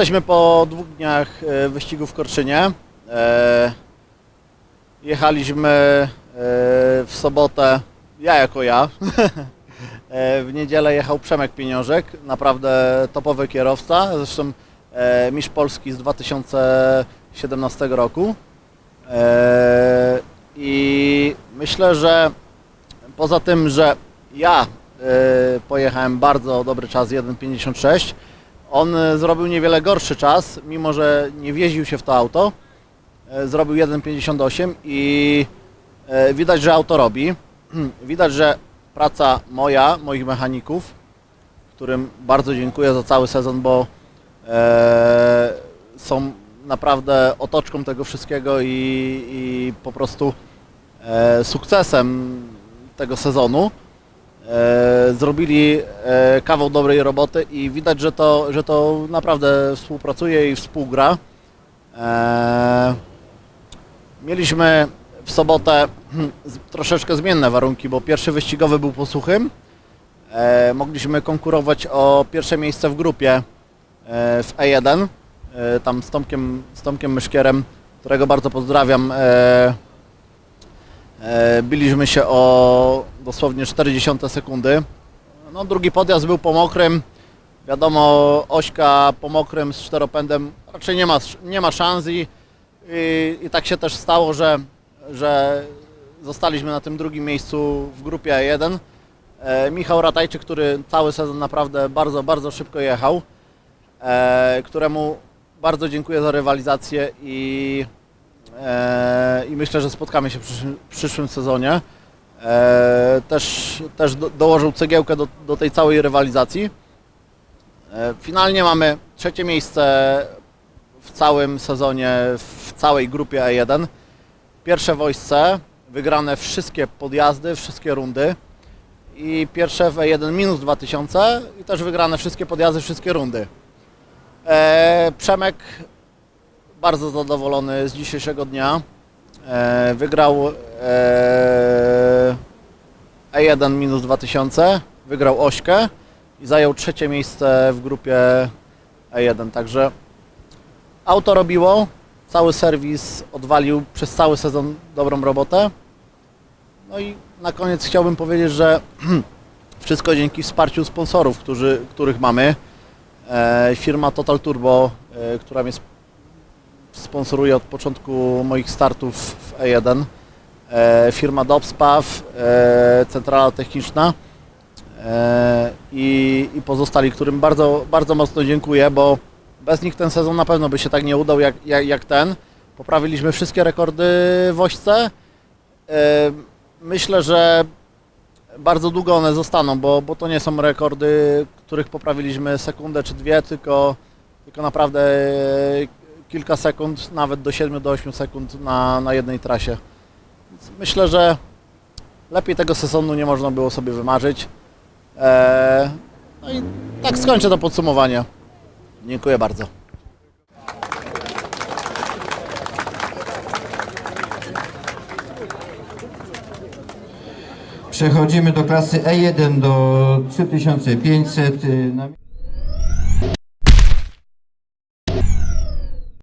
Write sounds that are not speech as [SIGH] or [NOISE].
Jesteśmy po dwóch dniach e, wyścigu w Korczynie. E, Jechaliśmy e, w sobotę, ja jako ja. [LAUGHS] W niedzielę jechał Przemek Pieniążek, naprawdę topowy kierowca, zresztą mistrz Polski z 2017 roku. I myślę, że poza tym, że ja pojechałem bardzo dobry czas 1.56, on e, zrobił niewiele gorszy czas, mimo że nie wjeździł się w to auto. E, Zrobił 1.58 i e, widać, że auto robi. [CLEARS THROAT] Widać, że praca moja, moich mechaników, którym bardzo dziękuję za cały sezon, bo są naprawdę otoczką tego wszystkiego i, i po prostu sukcesem tego sezonu. E, zrobili e, kawał dobrej roboty i widać, że to, że to naprawdę współpracuje i współgra. E, mieliśmy w sobotę z- troszeczkę zmienne warunki, bo pierwszy wyścigowy był po suchym. Mogliśmy konkurować o pierwsze miejsce w grupie w E1, e, tam z Tomkiem, z Tomkiem Myszkierem, którego bardzo pozdrawiam. E, Biliśmy się o dosłownie 40 sekundy. No, drugi podjazd był po mokrym. Wiadomo, Ośka po mokrym z czteropędem raczej nie ma, nie ma szans i, i, i tak się też stało, że, że zostaliśmy na tym drugim miejscu w grupie E1. E, Michał Ratajczyk, który cały sezon naprawdę bardzo, bardzo szybko jechał, e, któremu bardzo dziękuję za rywalizację i i myślę, że spotkamy się w przyszłym, przyszłym sezonie. E, też też do, dołożył cegiełkę do, do tej całej rywalizacji. E, finalnie mamy trzecie miejsce w całym sezonie, w całej grupie E1. Pierwsze wojsce, wygrane wszystkie podjazdy, wszystkie rundy. I pierwsze w E1 minus 2000 i też wygrane wszystkie podjazdy, wszystkie rundy. Przemek bardzo zadowolony z dzisiejszego dnia. E, wygrał e, E1 minus 2000, wygrał Ośkę i zajął trzecie miejsce w grupie E1. Także auto robiło, cały serwis odwalił przez cały sezon dobrą robotę. No i na koniec chciałbym powiedzieć, że [CLEARS THROAT] wszystko dzięki wsparciu sponsorów, którzy, których mamy. E, firma Total Turbo, e, która mnie sponsoruje od początku moich startów w E1. E, firma Dobspaw, e, centrala techniczna e, i, i pozostali, którym bardzo, bardzo mocno dziękuję, bo bez nich ten sezon na pewno by się tak nie udał jak, jak, jak ten. Poprawiliśmy wszystkie rekordy w Ośce. Myślę, że bardzo długo one zostaną, bo, bo to nie są rekordy, których poprawiliśmy sekundę czy dwie, tylko, tylko naprawdę kilka sekund, nawet do 7 do 8 sekund na, na jednej trasie. Więc myślę, że lepiej tego sezonu nie można było sobie wymarzyć. Eee, no i tak skończę to podsumowanie. Dziękuję bardzo. Przechodzimy do klasy E1 do 3500. y, na-